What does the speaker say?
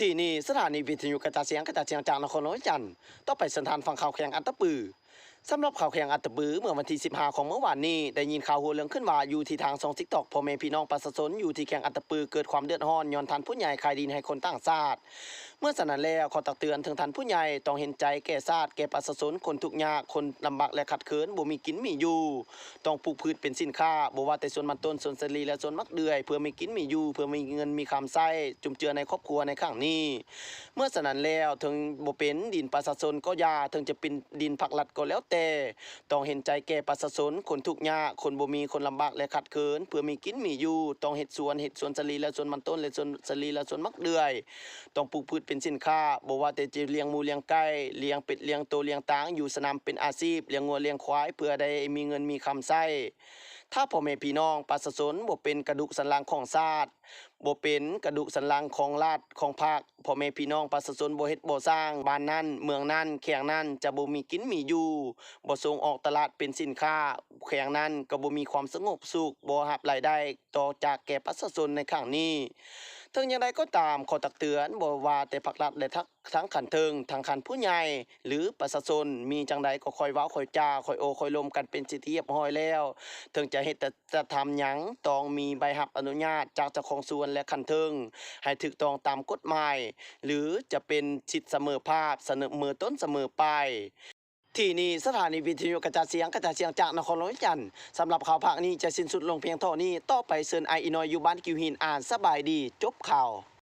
ที่นี่สถานีวิทยุกระจายเสียงกระจายเสียงจากนครหลวงจันทร์ต้องไปสันทานฟังข่าวแข่งอันตะปือ สำหรับข่าวแข่งอัตตปือเมื่อวันที่ 15 ของเมื่อวานนี้ ได้ยินข่าวหัวเรื่องขึ้นว่าอยู่ที่ทางซองทิกตอกพ่อแม่พี่น้องประชาชนอยู่ที่แข่งอัตตปือเกิดความเดือดร้อนย้อนทันผู้ใหญ่ขายดินให้คนต่างชาติ เมื่อสนั้นแล้วขอตักเตือนถึงท่านผู้ใหญ่ต้องเห็นใจแก่ชาติแก่ประชาชนคนทุกยากคนลำบากและขัดเคินบ่มีกินมีอยู่ ต้องปลูกพืชเป็นสินค้าบ่ว่าแต่ส่วนมันต้นส่วนสลีและส่วนมักเดือย เพื่อมีกินมีอยู่ เพื่อมีเงินมีคำใช้จุมเจือในครอบครัวในครั้งนี้ เมื่อสนั้นแล้วถึงบ่เป็นดินประชาชนก็ยาถึงจะเป็นดินผักลัดก็แล้วแต่ต้องเห็นใจแก่ประชาชนคนทุกข์ยากคนบ่มีคนลำบากและขัดเคินเพื่อมีกินมีอยู่ต้องเห็ดสวนเห็ดสวนสลีและสวนมันต้นและสวนสลีและสวนมักเดือย ต้องปลูกพืชเป็นสินค้าบ่ว่าแต่จะเลี้ยงหมูเลี้ยงไก่เลี้ยงเป็ดเลี้ยงโตเลี้ยงตางอยู่สนามเป็นอาชีพเลี้ยงงัวเลี้ยงควายเพื่อได้มีเงินมีคำใช้ ถ้าพ่อแม่พี่น้องประชาชนบ่เป็นกระดูกสันหลังของชาติบ่เป็นกระดูกสันหลังของราชของภาคพ่อแม่พี่น้องประชาชนบ่เฮ็ดบ่สร้างบ้านนั้นเมืองนั้นแข่งนั้นจะบ่มีกินมีอยู่บ่ส่งออกตลาดเป็นสินค้าแข่งนั้นก็บ่มีความสงบสุขบ่รับรายได้ต่อจากแก่ประชาชนในครั้งนี้ ถึงอย่างไรก็ตามขอตักเตือนบ่ว่าแต่ภาครัฐและทั้งทั้งขันเทิงทางขันผู้ใหญ่ หรือประชาชนมีจังใดก็คอยเว้าคอยจาคอยโอคอยลมกันเป็นสิทธิเรียบร้อยแล้ว ถึงจะเฮ็ดแต่จะทำหยังต้องมีใบรับอนุญาตจากเจ้าของสวนและขันเทิง ให้ถูกต้องตามกฎหมาย หรือจะเป็นสิทธิเสมอภาพเสนอมือต้นเสมอปลาย ที่นี่สถานีวิทยุกระจายเสียงกระจายเสียงจากนครหลวงจันทร์สำหรับข่าวภาคนี้จะสิ้นสุดลงเพียงเท่านี้ ต่อไปเซินไออินอยอยู่บ้านกิวหินอ่านสบายดี จบข่าว